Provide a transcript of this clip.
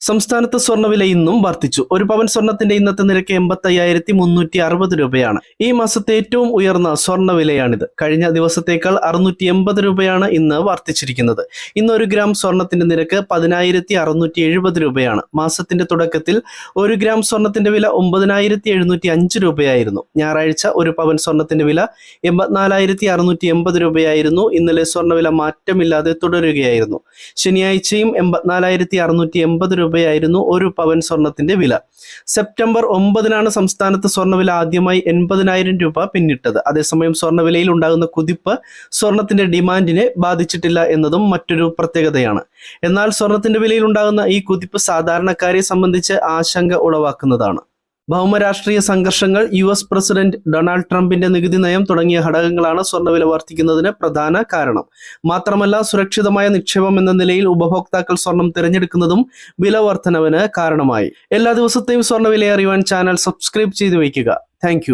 സംസ്ഥാനത്ത് സ്വർണവില ഇന്നും വർദ്ധിച്ചു. ഒരു പവൻ സ്വർണത്തിന്റെ ഇന്നത്തെ നിരക്ക് എൺപത്തി അയ്യായിരത്തി മുന്നൂറ്റി അറുപത് രൂപയാണ്. ഈ മാസത്തെ ഏറ്റവും ഉയർന്ന സ്വർണവിലയാണിത് കഴിഞ്ഞ ദിവസത്തേക്കാൾ അറുന്നൂറ്റി എൺപത് രൂപയാണ് ഇന്ന് വർദ്ധിച്ചിരിക്കുന്നത്. ഇന്ന് ഒരു ഗ്രാം സ്വർണത്തിന്റെ നിരക്ക് പതിനായിരത്തി അറുന്നൂറ്റി എഴുപത് രൂപയാണ്. മാസത്തിന്റെ തുടക്കത്തിൽ ഒരു ഗ്രാം സ്വർണത്തിന്റെ വില ഒമ്പതിനായിരത്തി എഴുന്നൂറ്റി അഞ്ച് രൂപയായിരുന്നു. ഞായറാഴ്ച ഒരു പവൻ സ്വർണത്തിന്റെ വില എൺപത്തിനാലായിരത്തി അറുന്നൂറ്റി എൺപത് രൂപയായിരുന്നു. ഇന്നലെ സ്വർണവില മാറ്റമില്ലാതെ തുടരുകയായിരുന്നു. ശനിയാഴ്ചയും എൺപത്തിനാലായിരത്തി അറുന്നൂറ്റി എൺപത് രൂപയായിരുന്നു ഒരു പവൻ സ്വർണത്തിന്റെ വില. സെപ്റ്റംബർ ഒമ്പതിനാണ് സംസ്ഥാനത്ത് സ്വർണവില ആദ്യമായി എൺപതിനായിരം രൂപ പിന്നിട്ടത്. അതേസമയം സ്വർണവിലയിൽ ഉണ്ടാകുന്ന കുതിപ്പ് സ്വർണത്തിന്റെ ഡിമാൻഡിനെ ബാധിച്ചിട്ടില്ല എന്നതും മറ്റൊരു പ്രത്യേകതയാണ്. എന്നാൽ സ്വർണത്തിന്റെ വിലയിൽ ഉണ്ടാകുന്ന ഈ കുതിപ്പ് സാധാരണക്കാരെ സംബന്ധിച്ച് ആശങ്ക ഉളവാക്കുന്നതാണ്. ഭൗമരാഷ്ട്രീയ സംഘർഷങ്ങൾ യു എസ് പ്രസിഡന്റ് ഡൊണാൾഡ് ട്രംപിന്റെ നികുതി നയം തുടങ്ങിയ ഘടകങ്ങളാണ് സ്വർണവില വർദ്ധിക്കുന്നതിന് പ്രധാന കാരണം. മാത്രമല്ല സുരക്ഷിതമായ നിക്ഷേപം എന്ന നിലയിൽ ഉപഭോക്താക്കൾ സ്വർണം തിരഞ്ഞെടുക്കുന്നതും വില വർധനവിന് കാരണമായി. എല്ലാ ദിവസത്തെയും സ്വർണവില അറിയുവാൻ ചാനൽ സബ്സ്ക്രൈബ് ചെയ്തു വയ്ക്കുക. താങ്ക്